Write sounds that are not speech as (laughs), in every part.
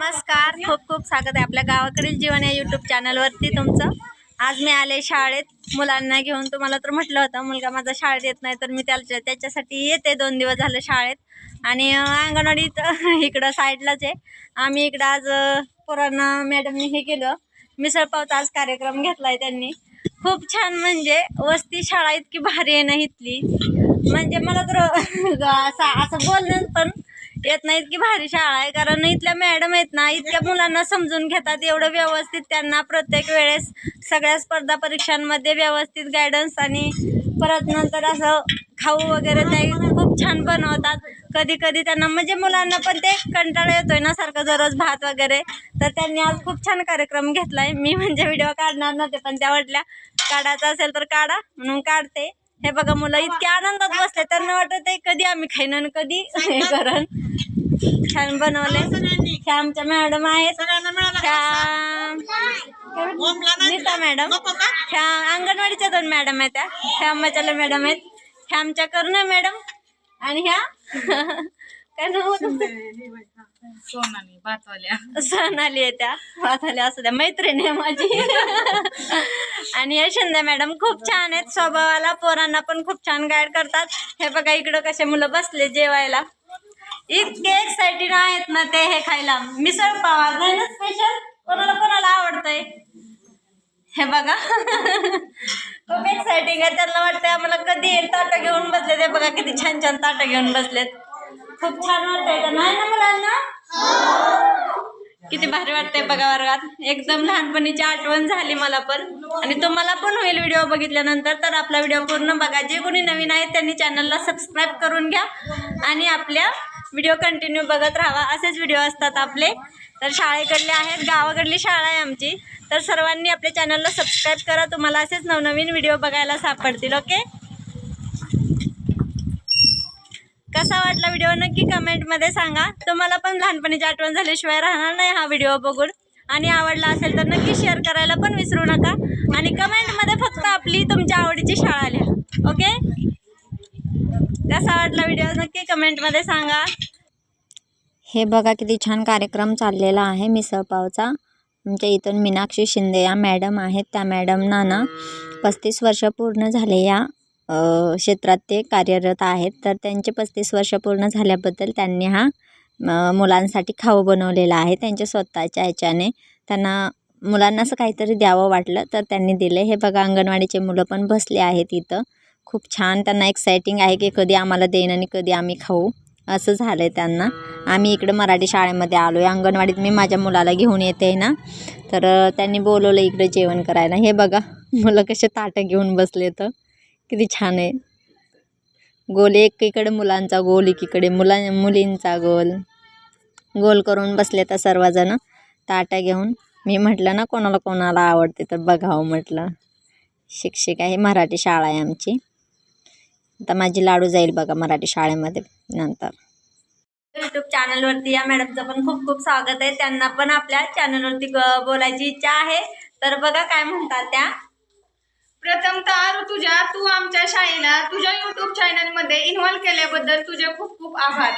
नमस्कार. खूप खूप स्वागत आहे आपल्या गावाकडील जीवन या यूट्यूब चॅनलवरती तुमचं. आज मी आले शाळेत. मुलांना घेऊन तुम्हाला तर म्हटलं होतं मुलगा माझा शाळेत येत नाही तर मी त्याच्या त्याच्यासाठी येते दोन दिवस झाले शाळेत. आणि अंगणवाडीत (laughs) इकडं साईडलाच आहे. आम्ही इकडं आज पोरांना मॅडमनी हे केलं. मिसळपावचा आज कार्यक्रम घेतला आहे त्यांनी. खूप छान म्हणजे वस्ती शाळा इतकी भारी आहे ना इथली. म्हणजे मला तर (laughs) असं असं बोलणं पण येत नाही इतकी भारी शाळा आहे कारण इथल्या मॅडम आहेत ना इतक्या मुलांना समजून घेतात एवढं व्यवस्थित त्यांना प्रत्येक वेळेस सगळ्या स्पर्धा परीक्षांमध्ये व्यवस्थित गायडन्स आणि परत नंतर असं खाऊ वगैरे ते खूप छान बनवतात. कधी कधी त्यांना म्हणजे मुलांना पण ते कंटाळा येतोय ना सारखं दररोज भात वगैरे. तर त्यांनी आज खूप छान कार्यक्रम घेतलाय. मी म्हणजे व्हिडिओ काढणार नव्हते पण त्या वाटल्या काढायचा असेल तर काढा म्हणून काढते. हे बघा मुलं इतक्या आनंदात बसले त्यांना वाटत आहे कधी आम्ही खाईन आणि कधी हे करण छान बनवले ह्या आमच्या मॅडम आहेत. नीता मॅडम. ह्या अंगणवाडीच्या दोन मॅडम आहेत त्या ह्या मचाले मॅडम आहेत. ह्या आमच्या करुणा मॅडम आणि ह्या काय? सोनाली भातवाल्या. सोनाली आहे त्या. वाचायला असू द्या मैत्रीण आहे माझी. आणि या शिंदे मॅडम खूप छान आहेत. स्वभावाला पोरांना पण खूप छान गाईड करतात. हे बघा इकडं कसे मुलं बसले जेवायला. इतके एक्साइटेड आहेत ना ते हे खायला. मिसळ पाव ना स्पेशल कोणाला कोणाला आवडतंय? हे बघा. खूप एक्साइटिंग आहे. त्यांना वाटतंय आम्हाला कधी येईल ताटं घेऊन बसले ते बघा किती छान छान ताटं घेऊन बसलेत. खूप छान वाटतंय त्यांना आहे ना मुलांना? किती भारी वाटतंय बघा वर्गात. एकदम लहानपणीची आठवण झाली मला पण. आणि तुम्हाला पण होईल व्हिडिओ बघितल्यानंतर तर आपला व्हिडिओ पूर्ण बघा. जे कोणी नवीन आहेत त्यांनी चॅनलला सबस्क्राईब करून घ्या. आणि आपल्या व्हिडिओ कंटिन्यू बघत राहा. असेच व्हिडिओ असतात आपले. तर शाळेकडले आहेत गावाकडली शाळा आहे आमची. तर सर्वांनी आपल्या चॅनलला सबस्क्राईब करा. तुम्हाला असेच नवनवीन व्हिडिओ बघायला सापडतील ओके कसा वाटला व्हिडिओ नक्की कमेंटमध्ये सांगा. तुम्हाला पण लहानपणीची आठवण झाल्याशिवाय राहणार नाही हा व्हिडिओ बघून. आणि आवडला असेल तर नक्की शेअर करायला पण विसरू नका. आणि कमेंटमध्ये फक्त आपली तुमच्या आवडीची शाळा लिहा. ओके कसा वाटला व्हिडिओ नक्की कमेंटमध्ये सांगा. हे बघा किती छान कार्यक्रम चाललेला आहे मिसळपावचा आमच्या इथून मीनाक्षी शिंदे या मॅडम आहेत. त्या मॅडमना ना पस्तीस वर्ष पूर्ण झाले या क्षेत्रात ते कार्यरत आहेत. तर त्यांचे पस्तीस वर्ष पूर्ण झाल्याबद्दल त्यांनी हा मुलांसाठी खाऊ बनवलेला आहे. त्यांच्या स्वतःच्या ह्याच्याने त्यांना मुलांना असं काहीतरी द्यावं वाटलं तर त्यांनी दिले. हे बघा अंगणवाडीचे मुलं पण बसले आहेत इथं. खूप छान त्यांना एक्सायटिंग आहे की कधी आम्हाला देईन आणि कधी आम्ही खाऊ. असं झालं आहे त्यांना. आम्ही इकडं मराठी शाळेमध्ये आलो आहे अंगणवाडीत मी माझ्या मुलाला घेऊन येते ना तर त्यांनी बोलवलं इकडे जेवण करायला. हे बघा मुलं कसे ताटं घेऊन बसले तर किती छान आहे. गोल एकीकडे मुलांचा गोल एकीकडे मुला मुलींचा गोल. गोल करून बसले तर सर्वजण. ताट्या घेऊन. मी म्हटलं ना कोणाला कोणाला आवडते तर बघावं म्हटलं. शिक्षिका आहे मराठी शाळा आहे आमची. आता माझी लाडू जाईल बघा मराठी शाळेमध्ये नंतर. यूट्यूब चॅनलवरती या मॅडमचं पण खूप खूप स्वागत आहे. त्यांना पण आपल्या चॅनलवरती बोलायची इच्छा आहे. तर बघा काय म्हणतात त्या. प्रथमतः तू आमच्या शाळेला तुझ्या युट्यूब चॅनलमध्ये इन्व्हॉल्व केल्याबद्दल तुझे खूप खूप आभार.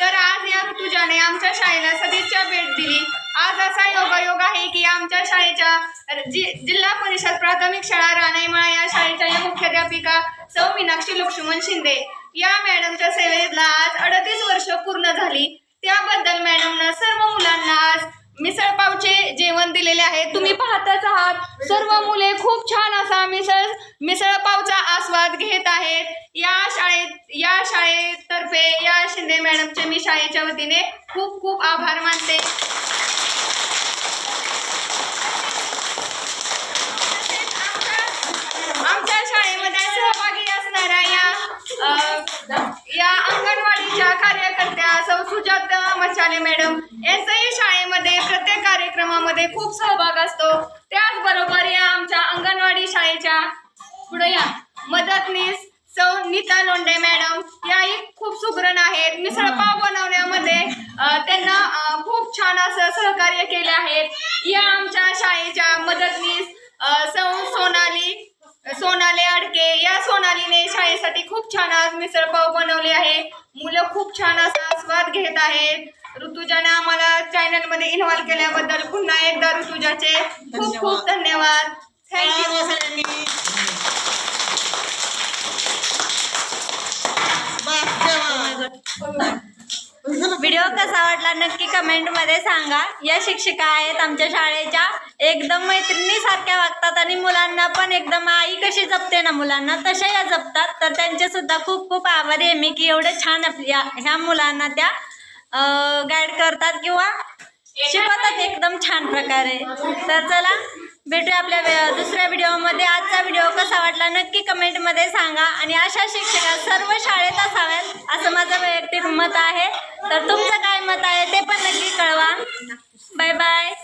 तर आज या ऋतुजाने आमच्या शाळेला सदिच्छा भेट दिली. आज असा योगायोग आहे की आमच्या शाळेच्या जि जिल्हा परिषद प्राथमिक शाळा राणाईमाळा या शाळेच्या या मुख्याध्यापिका सौ मीनाक्षी लक्ष्मण शिंदे. या मॅडमच्या सेवेला आज अडतीस वर्ष पूर्ण झाली. दिलेले आहे तुम्ही पाहताच आहात. सर्व मुले खूप छान असा मिसळ मिसळपावचा आस्वाद घेत आहेत. या शाळेत या शाळेतर्फे या शिंदे मॅडमचे मी शाळेच्या वतीने खूप खूप आभार मानते. आमच्या शाळेमध्ये सहभागी असणाऱ्या या सुजाता मचाले मॅडम यांचाही शाळेमध्ये प्रत्येक कार्यक्रमामध्ये खूप सहभाग असतो. त्याचबरोबर या आमच्या अंगणवाडी शाळेच्या पुढे या मदतनीस सौ नीता लोंढे मॅडम याही खूप सुगरण आहेत. मिसळपाव बनवण्यामध्ये त्यांना खूप छान असं सहकार्य केले आहेत या आमच्या शाळेच्या मदतनीस सौ सोनाली सोनाली अडके या सोनालीने शाळेसाठी खूप छान आज मिसळपाव बनवले आहे. मुलं खूप छान असा आस्वाद घेत आहेत ऋतुजाने आम्हाला चॅनलमध्ये इन्व्हॉल्व केल्याबद्दल पुन्हा एकदा ऋतुजाचे खूप खूप धन्यवाद. थँक्यू व्हिडिओ कसा वाटला नक्की कमेंटमध्ये सांगा. या शिक्षिका आहेत आमच्या शाळेच्या. एकदम मैत्रिणीसारख्या वागतात आणि मुलांना पण एकदम आई कशी जपते ना मुलांना तशा या जपतात. तर त्यांचे सुद्धा खूप खूप आभारी आहे मी की एवढे छान आपल्या ह्या मुलांना त्या गाईड करतात किंवा शिकवतात. एकदम छान प्रकारे. तर चला भेटूया आपल्या दुसऱ्या दुसऱ्या व्हिडिओमध्ये आजचा व्हिडिओ मला नक्की कमेंटमध्ये सांगा आणि अशा शिक्षिका सर्व शाळेत असाव्यात असं माझं वैयक्तिक मत आहे. तर तुमचं काय मत आहे ते पण नक्की कळवा. Bye bye